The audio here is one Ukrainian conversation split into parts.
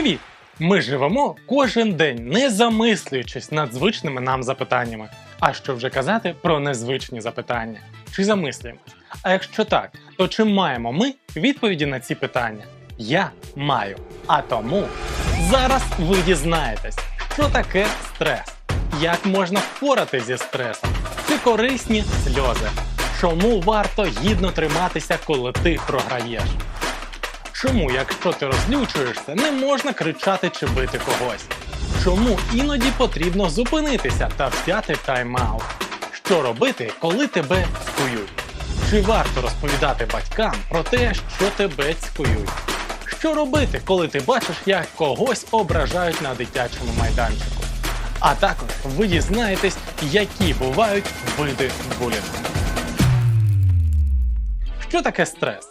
Привіт! Ми живемо кожен день, не замислюючись над звичними нам запитаннями. А що вже казати про незвичні запитання? Чи замислюємось? А якщо так, то чи маємо ми відповіді на ці питання? Я маю. А тому зараз ви дізнаєтесь, що таке стрес, як можна впоратися зі стресом, чи корисні сльози, чому варто гідно триматися, коли ти програєш. Чому, якщо ти розлючуєшся, не можна кричати чи бити когось? Чому іноді потрібно зупинитися та взяти тайм-аут? Що робити, коли тебе цькують? Чи варто розповідати батькам про те, що тебе цькують? Що робити, коли ти бачиш, як когось ображають на дитячому майданчику? А також ви дізнаєтесь, які бувають види булінгу. Що таке стрес?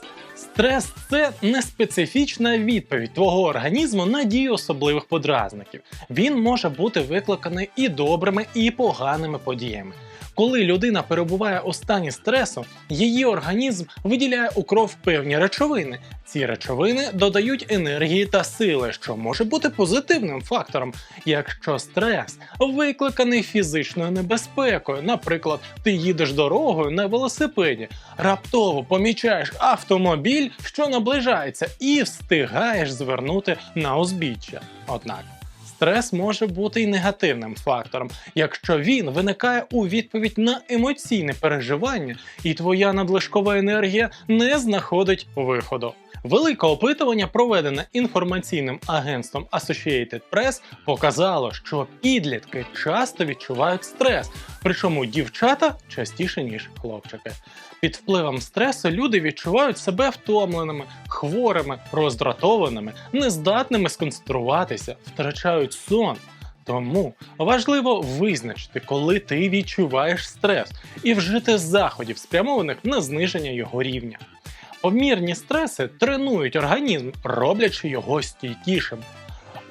Стрес це неспецифічна відповідь твого організму на дію особливих подразників. Він може бути викликаний і добрими, і поганими подіями. Коли людина перебуває у стані стресу, її організм виділяє у кров певні речовини. Ці речовини додають енергії та сили, що може бути позитивним фактором, якщо стрес викликаний фізичною небезпекою. Наприклад, ти їдеш дорогою на велосипеді, раптово помічаєш автомобіль, що наближається, і встигаєш звернути на узбіччя. Однак. Стрес може бути і негативним фактором, якщо він виникає у відповідь на емоційне переживання, і твоя надлишкова енергія не знаходить виходу. Велике опитування, проведене інформаційним агентством Associated Press, показало, що підлітки часто відчувають стрес, причому дівчата частіше ніж хлопчики. Під впливом стресу люди відчувають себе втомленими, хворими, роздратованими, нездатними сконцентруватися, втрачають сон. Тому важливо визначити, коли ти відчуваєш стрес, і вжити заходів, спрямованих на зниження його рівня. Помірні стреси тренують організм, роблячи його стійкішим.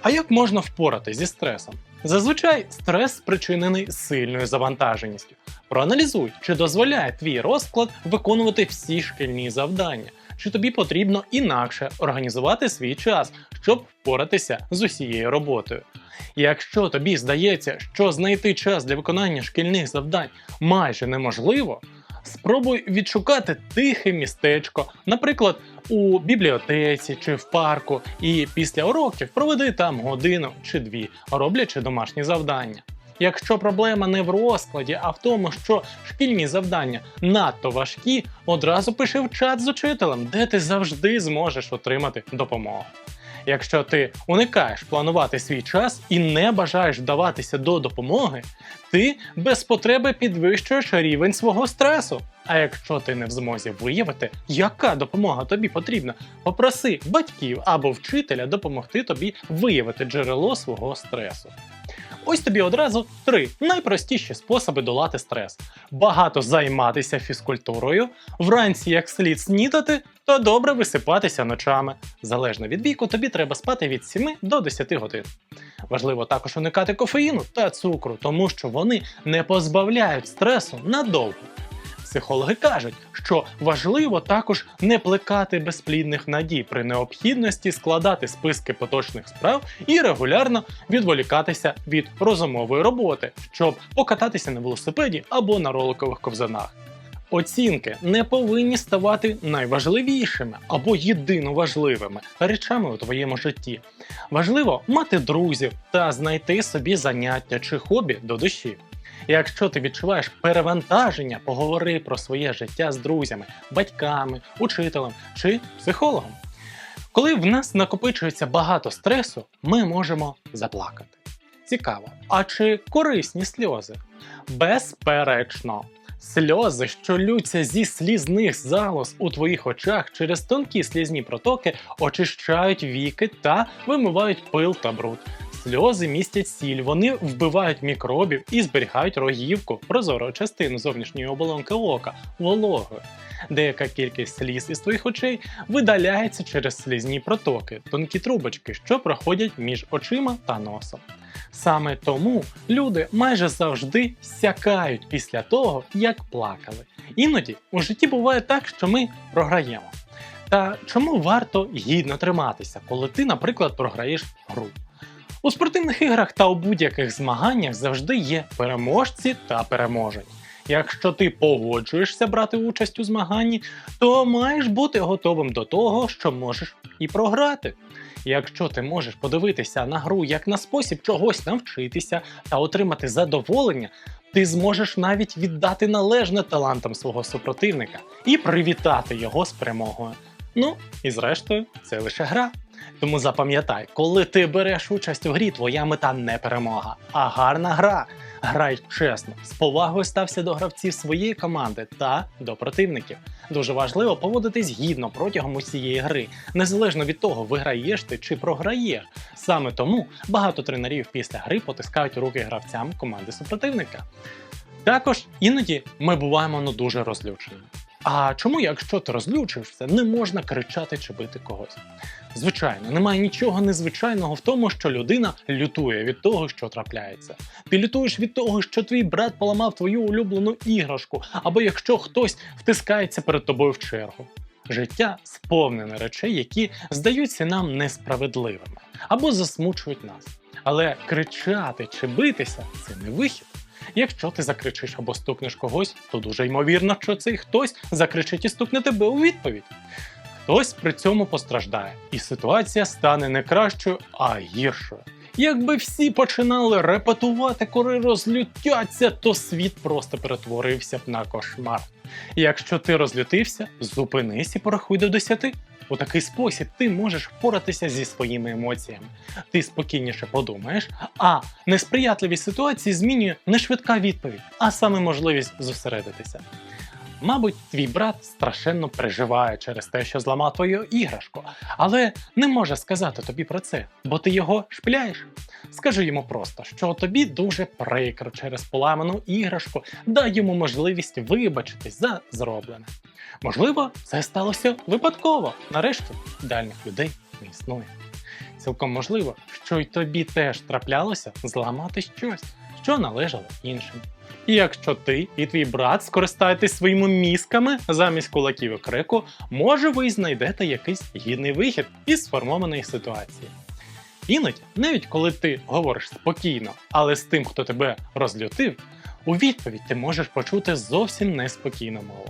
А як можна впоратися зі стресом? Зазвичай стрес спричинений сильною завантаженістю. Проаналізуй, чи дозволяє твій розклад виконувати всі шкільні завдання, чи тобі потрібно інакше організувати свій час, щоб впоратися з усією роботою. Якщо тобі здається, що знайти час для виконання шкільних завдань майже неможливо, спробуй відшукати тихе містечко, наприклад, у бібліотеці чи в парку, і після уроків проведи там годину чи дві, роблячи домашні завдання. Якщо проблема не в розкладі, а в тому, що шкільні завдання надто важкі, одразу пиши в чат з учителем, де ти завжди зможеш отримати допомогу. Якщо ти уникаєш планувати свій час і не бажаєш вдаватися до допомоги, ти без потреби підвищуєш рівень свого стресу. А якщо ти не в змозі виявити, яка допомога тобі потрібна, попроси батьків або вчителя допомогти тобі виявити джерело свого стресу. Ось тобі одразу три найпростіші способи долати стрес: багато займатися фізкультурою, вранці як слід снідати та добре висипатися ночами. Залежно від віку, тобі треба спати від 7 до 10 годин. Важливо також уникати кофеїну та цукру, тому що вони не позбавляють стресу надовго. Психологи кажуть, що важливо також не плекати безплідних надій при необхідності складати списки поточних справ і регулярно відволікатися від розумової роботи, щоб покататися на велосипеді або на роликових ковзанах. Оцінки не повинні ставати найважливішими або єдино важливими речами у твоєму житті. Важливо мати друзів та знайти собі заняття чи хобі до душі. Якщо ти відчуваєш перевантаження, поговори про своє життя з друзями, батьками, учителем чи психологом. Коли в нас накопичується багато стресу, ми можемо заплакати. Цікаво, а чи корисні сльози? Безперечно. Сльози, що лються зі слізних залоз у твоїх очах через тонкі слізні протоки, очищають віки та вимивають пил та бруд. Сльози містять сіль, вони вбивають мікробів і зберігають рогівку, прозору частину зовнішньої оболонки ока, вологою. Деяка кількість сліз із твоїх очей видаляється через слізні протоки, тонкі трубочки, що проходять між очима та носом. Саме тому люди майже завжди сякають після того, як плакали. Іноді у житті буває так, що ми програємо. Та чому варто гідно триматися, коли ти, наприклад, програєш гру? У спортивних іграх та у будь-яких змаганнях завжди є переможці та переможені. Якщо ти погоджуєшся брати участь у змаганні, то маєш бути готовим до того, що можеш і програти. Якщо ти можеш подивитися на гру як на спосіб чогось навчитися та отримати задоволення, ти зможеш навіть віддати належне талантам свого супротивника і привітати його з перемогою. Ну і зрештою, це лише гра. Тому запам'ятай, коли ти береш участь у грі, твоя мета не перемога, а гарна гра. Грай чесно, з повагою стався до гравців своєї команди та до противників. Дуже важливо поводитись гідно протягом усієї гри, незалежно від того, виграєш ти чи програєш. Саме тому багато тренерів після гри потискають руки гравцям команди супротивника. Також іноді ми буваємо ну дуже розлючені. А чому, якщо ти розлючишся, не можна кричати чи бити когось? Звичайно, немає нічого незвичайного в тому, що людина лютує від того, що трапляється. Ти лютуєш від того, що твій брат поламав твою улюблену іграшку, або якщо хтось втискається перед тобою в чергу. Життя сповнене речей, які здаються нам несправедливими або засмучують нас. Але кричати чи битися це не вихід. Якщо ти закричиш або стукнеш когось, то дуже ймовірно, що цей хтось закричить і стукне тебе у відповідь. Хтось при цьому постраждає, і ситуація стане не кращою, а гіршою. Якби всі починали репетувати, коли розлютяться, то світ просто перетворився б на кошмар. Якщо ти розлютився, зупинись і порахуй до 10. У такий спосіб ти можеш впоратися зі своїми емоціями. Ти спокійніше подумаєш, а несприятливі ситуації змінює не швидка відповідь, а саме можливість зосередитися. Мабуть, твій брат страшенно переживає через те, що зламав твою іграшку, але не може сказати тобі про це, бо ти його шпиляєш. Скажи йому просто, що тобі дуже прикро через поламану іграшку, дай йому можливість вибачитись за зроблене. Можливо, це сталося випадково. Нарешті ідеальних людей не існує. Цілком можливо, що й тобі теж траплялося зламати щось, що належало іншим. І якщо ти і твій брат скористаєтесь своїми мізками замість кулаків і крику, може ви й знайдете якийсь гідний вихід із сформованої ситуації. Іноді, навіть коли ти говориш спокійно, але з тим, хто тебе розлютив, у відповідь ти можеш почути зовсім неспокійну мову.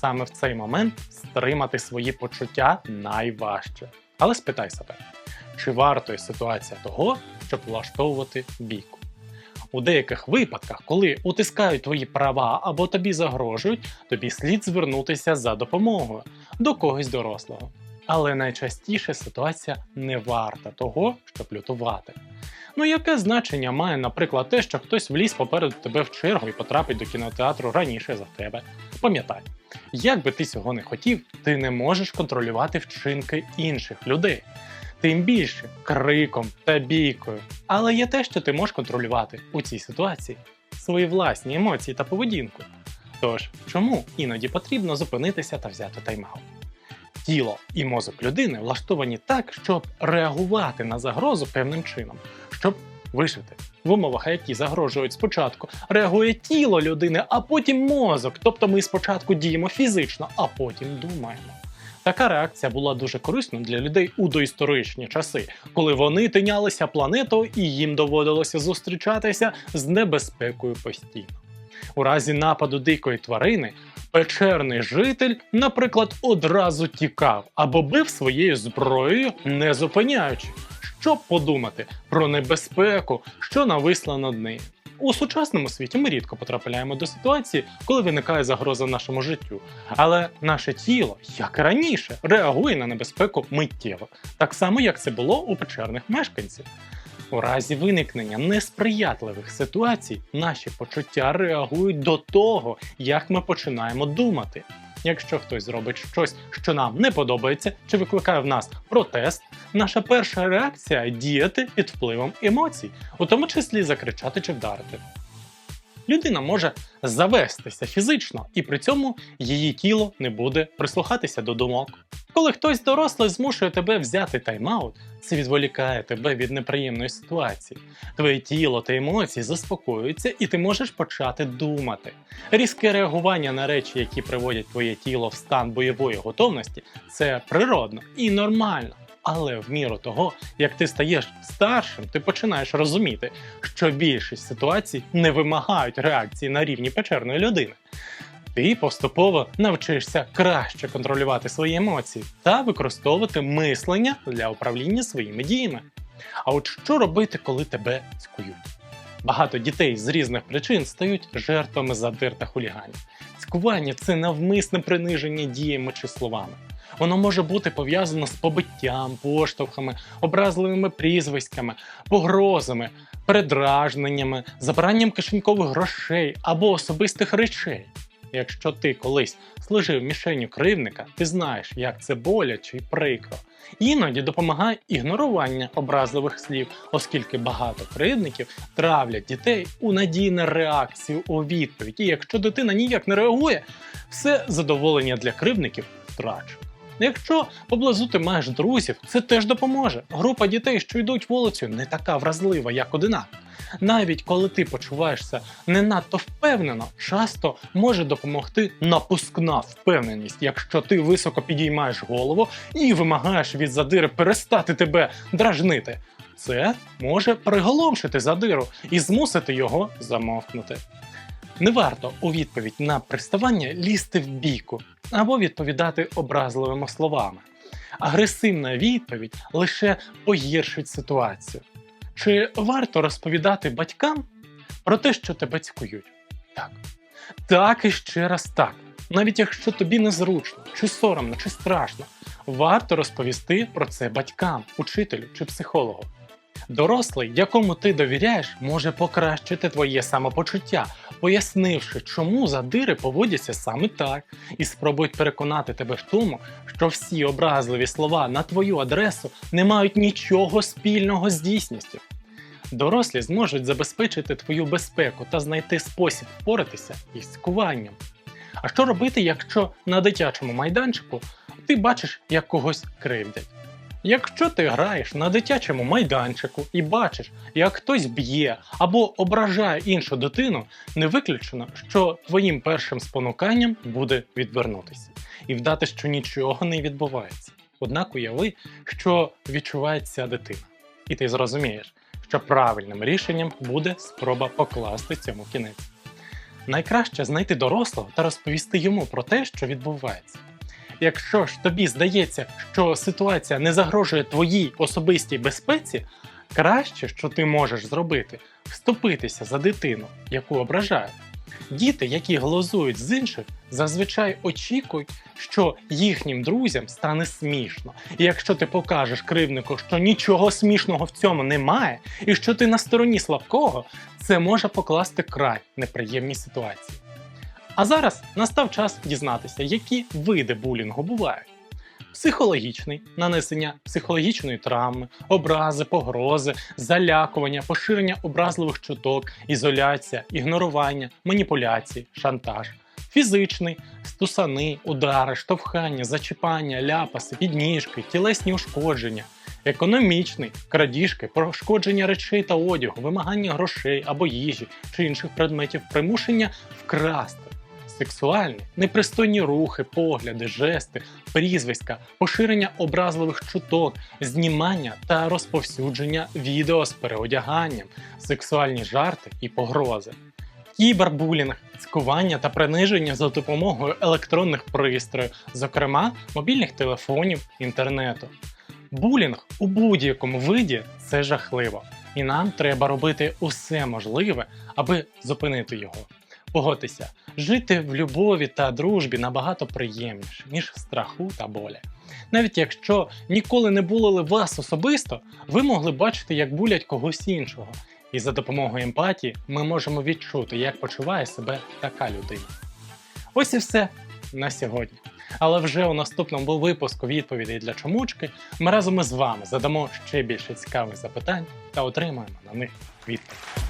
Саме в цей момент стримати свої почуття найважче. Але спитай себе, чи вартує ситуація того, щоб влаштовувати бійку? У деяких випадках, коли утискають твої права або тобі загрожують, тобі слід звернутися за допомогою до когось дорослого. Але найчастіше ситуація не варта того, щоб лютувати. Ну яке значення має, наприклад, те, що хтось вліз попереду тебе в чергу і потрапить до кінотеатру раніше за тебе? Пам'ятай, як би ти цього не хотів, ти не можеш контролювати вчинки інших людей. Тим більше криком та бійкою. Але є те, що ти можеш контролювати у цій ситуації свої власні емоції та поведінку. Тож, чому іноді потрібно зупинитися та взяти тайм-аут? Тіло і мозок людини влаштовані так, щоб реагувати на загрозу певним чином, щоб вижити. В умовах, які загрожують спочатку, реагує тіло людини, а потім мозок. Тобто ми спочатку діємо фізично, а потім думаємо. Така реакція була дуже корисною для людей у доісторичні часи, коли вони тинялися планетою і їм доводилося зустрічатися з небезпекою постійно. У разі нападу дикої тварини печерний житель, наприклад, одразу тікав або бив своєю зброєю, не зупиняючи, щоб подумати про небезпеку, що нависла над нею. У сучасному світі ми рідко потрапляємо до ситуації, коли виникає загроза нашому життю. Але наше тіло, як і раніше, реагує на небезпеку миттєво, так само як це було у печерних мешканців. У разі виникнення несприятливих ситуацій наші почуття реагують до того, як ми починаємо думати. Якщо хтось зробить щось, що нам не подобається, чи викликає в нас протест, наша перша реакція діяти під впливом емоцій, у тому числі закричати чи вдарити. Людина може завестися фізично, і при цьому її тіло не буде прислухатися до думок. Коли хтось дорослий змушує тебе взяти тайм-аут, це відволікає тебе від неприємної ситуації. Твоє тіло та емоції заспокоюються, і ти можеш почати думати. Різке реагування на речі, які приводять твоє тіло в стан бойової готовності, це природно і нормально. Але в міру того, як ти стаєш старшим, ти починаєш розуміти, що більшість ситуацій не вимагають реакції на рівні печерної людини. Ти поступово навчишся краще контролювати свої емоції та використовувати мислення для управління своїми діями. А от що робити, коли тебе цькують? Багато дітей з різних причин стають жертвами задир та хуліганів. Цькування це навмисне приниження діями чи словами. Воно може бути пов'язано з побиттям, поштовхами, образливими прізвиськами, погрозами, передражненнями, забиранням кишенькових грошей або особистих речей. Якщо ти колись служив мішенню кривника, ти знаєш, як це боляче і прикро. Іноді допомагає ігнорування образливих слів, оскільки багато кривдників травлять дітей у надії на реакцію у відповідь. І якщо дитина ніяк не реагує, все задоволення для кривдників втрачено. Якщо поблизу ти маєш друзів, це теж допоможе. Група дітей, що йдуть вулицею, не така вразлива, як одинак. Навіть коли ти почуваєшся не надто впевнено, часто може допомогти напускна впевненість, якщо ти високо підіймаєш голову і вимагаєш від задири перестати тебе дражнити. Це може приголомшити задиру і змусити його замовкнути. Не варто у відповідь на приставання лізти в бійку або відповідати образливими словами. Агресивна відповідь лише погіршить ситуацію. Чи варто розповідати батькам про те, що тебе цькують? Так. Так і ще раз так. Навіть якщо тобі незручно, чи соромно, чи страшно, варто розповісти про це батькам, учителю чи психологу. Дорослий, якому ти довіряєш, може покращити твоє самопочуття, пояснивши, чому задири поводяться саме так, і спробують переконати тебе в тому, що всі образливі слова на твою адресу не мають нічого спільного з дійсністю. Дорослі зможуть забезпечити твою безпеку та знайти спосіб впоратися із цькуванням. А що робити, якщо на дитячому майданчику ти бачиш, як когось кривдять? Якщо ти граєш на дитячому майданчику і бачиш, як хтось б'є або ображає іншу дитину, не виключено, що твоїм першим спонуканням буде відвернутися і вдати, що нічого не відбувається. Однак уяви, що відчуває ця дитина, і ти зрозумієш, що правильним рішенням буде спроба покласти цьому кінець. Найкраще знайти дорослого та розповісти йому про те, що відбувається. Якщо ж тобі здається, що ситуація не загрожує твоїй особистій безпеці, краще, що ти можеш зробити, вступитися за дитину, яку ображають. Діти, які глузують з інших, зазвичай очікують, що їхнім друзям стане смішно. І якщо ти покажеш кривнику, що нічого смішного в цьому немає, і що ти на стороні слабкого, це може покласти край неприємній ситуації. А зараз настав час дізнатися, які види булінгу бувають. Психологічний нанесення психологічної травми, образи, погрози, залякування, поширення образливих чуток, ізоляція, ігнорування, маніпуляції, шантаж. Фізичний стусани, удари, штовхання, зачіпання, ляпаси, підніжки, тілесні ушкодження, економічний крадіжки, пошкодження речей та одягу, вимагання грошей або їжі чи інших предметів, примушення вкрасти сексуальні, непристойні рухи, погляди, жести, прізвиська, поширення образливих чуток, знімання та розповсюдження відео з переодяганням, сексуальні жарти і погрози. Кібербулінг, цькування та приниження за допомогою електронних пристроїв, зокрема мобільних телефонів, інтернету. Булінг у будь-якому виді це жахливо, і нам треба робити усе можливе, аби зупинити його. Погодьтеся, жити в любові та дружбі набагато приємніше, ніж в страху та болі. Навіть якщо ніколи не булили вас особисто, ви могли бачити, як булять когось іншого. І за допомогою емпатії ми можемо відчути, як почуває себе така людина. Ось і все на сьогодні. Але вже у наступному випуску відповідей для чомучки ми разом із вами задамо ще більше цікавих запитань та отримаємо на них відповідь.